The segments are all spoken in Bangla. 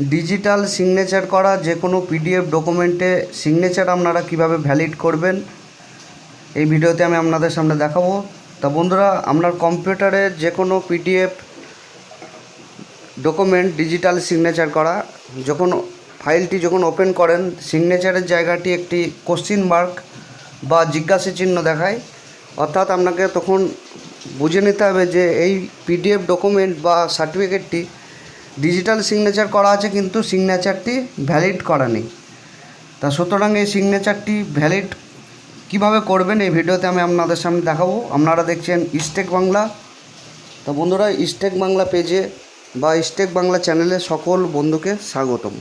ডিজিটাল সিগনেচার করা, যে কোনো পিডিএফ ডকুমেন্টে সিগনেচার আপনারা কীভাবে ভ্যালিড করবেন, এই ভিডিওতে আমি আপনাদের সামনে দেখাবো। তা বন্ধুরা, আপনার কম্পিউটারে যে কোনো পিডিএফ ডকুমেন্ট ডিজিটাল সিগনেচার করা, যখন ফাইলটি যখন ওপেন করেন, সিগনেচারের জায়গাটি একটি কোশ্চিন মার্ক বা জিজ্ঞাসা চিহ্ন দেখায়। অর্থাৎ আপনাকে তখন বুঝে নিতে হবে যে এই পিডিএফ ডকুমেন্ট বা সার্টিফিকেটটি ডিজিটাল সিগনেচার করা আছে, কিন্তু সিগনেচারটি ভ্যালিড করা নেই। তা সুতরাং এই সিগনেচারটি ভ্যালিড কীভাবে করবেন, এই ভিডিওতে আমি আপনাদের সামনে দেখাবো। আপনারা দেখছেন ইস্টেক বাংলা তো বন্ধুরা ইস্টেক বাংলা পেজে বা ইস্টেক বাংলা চ্যানেলে সকল বন্ধুকে স্বাগতম।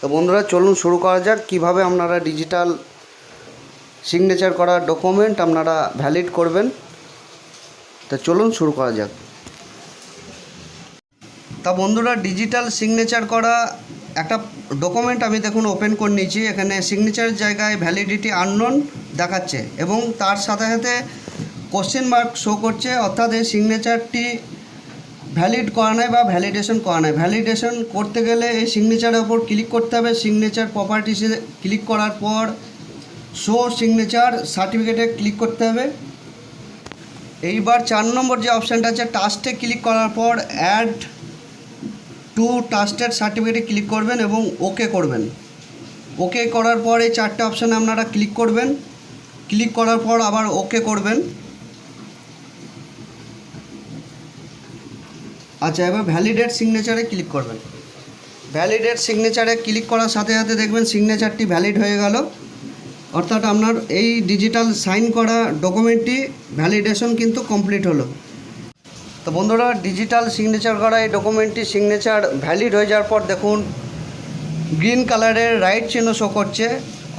তো বন্ধুরা, চলুন শুরু করা যাক। কীভাবে আপনারা ডিজিটাল সিগনেচার করা ডকুমেন্ট আপনারা ভ্যালিড করবেন। তা চলুন শুরু করা যাক। তা বন্ধুরা ডিজিটাল সিগনেচার করা একটা ডকুমেন্ট আমি দেখুন ওপেন করে নিয়েছি। এখানে সিগনেচারের জায়গায় ভ্যালিডিটি আননোন দেখাচ্ছে এবং তার সাথে সাথে কোশ্চেন মার্ক শো করছে। অর্থাৎ এই সিগনেচারটি ভ্যালিড করা নাই বা ভ্যালিডেশন করা নাই। ভ্যালিডেশন করতে গেলে এই সিগনেচারের ওপর ক্লিক করতে হবে। সিগনেচার প্রপার্টিসে ক্লিক করার পর শো সিগনেচার সার্টিফিকেটে ক্লিক করতে হবে। এইবার চার নম্বর যে অপশানটা আছে টাস্টে ক্লিক করার পর অ্যাড টু টাস্টেড সার্টিফিকেটে ক্লিক করবেন এবং ওকে করবেন। ওকে করার পর এই চারটে অপশানে আপনারা ক্লিক করবেন। ক্লিক করার পর আবার ওকে করবেন। আচ্ছা এবার ভ্যালিডেট সিগনেচারে ক্লিক করবেন। ভ্যালিডেট সিগনেচারে ক্লিক করার সাথে সাথে দেখবেন সিগনেচারটি ভ্যালিড হয়ে গেল। অর্থাৎ আপনার এই ডিজিটাল সাইন করা ডকুমেন্টটি ভ্যালিডেশন কিন্তু কমপ্লিট হলো। তো বন্ধুরা ডিজিটাল সিগনেচার করা এই ডকুমেন্টটি সিগনেচার ভ্যালিড হয়ে যাওয়ার পর দেখুন গ্রিন কালারের রাইট চিহ্ন শো করছে।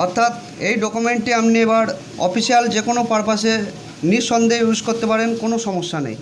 অর্থাৎ এই ডকুমেন্টটি আপনি এবার অফিসিয়াল যে কোনো পারপাসে নিঃসন্দেহে ইউজ করতে পারেন, কোনো সমস্যা নেই।